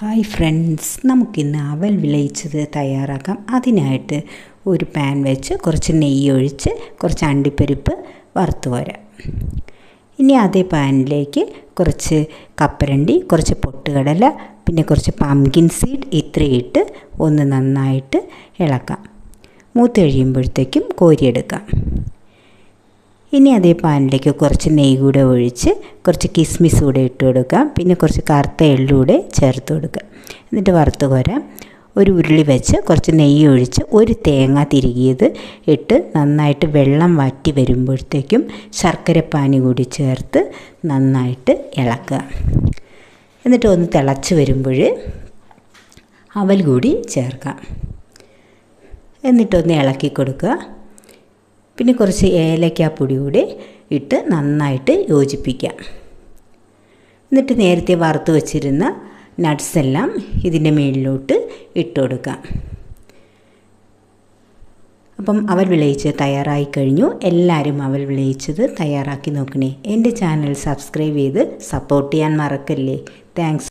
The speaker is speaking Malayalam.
ഹായ് ഫ്രണ്ട്സ് നമുക്കിന്ന് അവൽ വിളയിച്ചത് തയ്യാറാക്കാം. അതിനായിട്ട് ഒരു പാൻ വെച്ച് കുറച്ച് നെയ്യ് ഒഴിച്ച് കുറച്ച് അണ്ടിപ്പരിപ്പ് വറുത്ത് വരാം ഇനി അതേ പാനിലേക്ക് കുറച്ച് കപ്പരണ്ടി കുറച്ച് പൊട്ടുകടല പിന്നെ കുറച്ച് പംകിൻ സീഡ് ഇത്രയിട്ട് ഒന്ന് നന്നായിട്ട് ഇളക്കാം. മൂത്ത് കഴിയുമ്പോഴത്തേക്കും കോരിയെടുക്കാം ഇനി അതേ പാനിലേക്ക് കുറച്ച് നെയ്യ് കൂടെ ഒഴിച്ച് കുറച്ച് കിസ്മിസ് കൂടെ ഇട്ട് കൊടുക്കാം. പിന്നെ കുറച്ച് കറുത്ത എള്ളൂടെ ചേർത്ത് കൊടുക്കുക എന്നിട്ട് വറുത്ത് കോരാം. ഒരു ഉരുളി വെച്ച് കുറച്ച് നെയ്യ് ഒഴിച്ച് ഒരു തേങ്ങ തിരികിയത് ഇട്ട് നന്നായിട്ട് വെള്ളം വറ്റി വരുമ്പോഴത്തേക്കും ശർക്കരപ്പാനി കൂടി ചേർത്ത് നന്നായിട്ട് ഇളക്കുക. എന്നിട്ട് ഒന്ന് തിളച്ച് വരുമ്പോൾ അവൽ കൂടി ചേർക്കാം. എന്നിട്ടൊന്ന് ഇളക്കി കൊടുക്കുക. പിന്നെ കുറച്ച് ഏലക്കാപ്പൊടി കൂടി ഇട്ട് നന്നായിട്ട് യോജിപ്പിക്കാം. എന്നിട്ട് നേരത്തെ വറുത്ത് വച്ചിരുന്ന നട്ട്സ് എല്ലാം ഇതിന്റെ മേളിലോട്ട് ഇട്ട് കൊടുക്കാം. അപ്പം അവൽ വിളയിച്ച് തയ്യാറായി കഴിഞ്ഞു. എല്ലാവരും അവൽ വിളയിച്ചത് തയ്യാറാക്കി നോക്കണേ. എന്റെ ചാനൽ സബ്സ്ക്രൈബ് ചെയ്ത് സപ്പോർട്ട് ചെയ്യാൻ മറക്കല്ലേ. താങ്ക്സ്.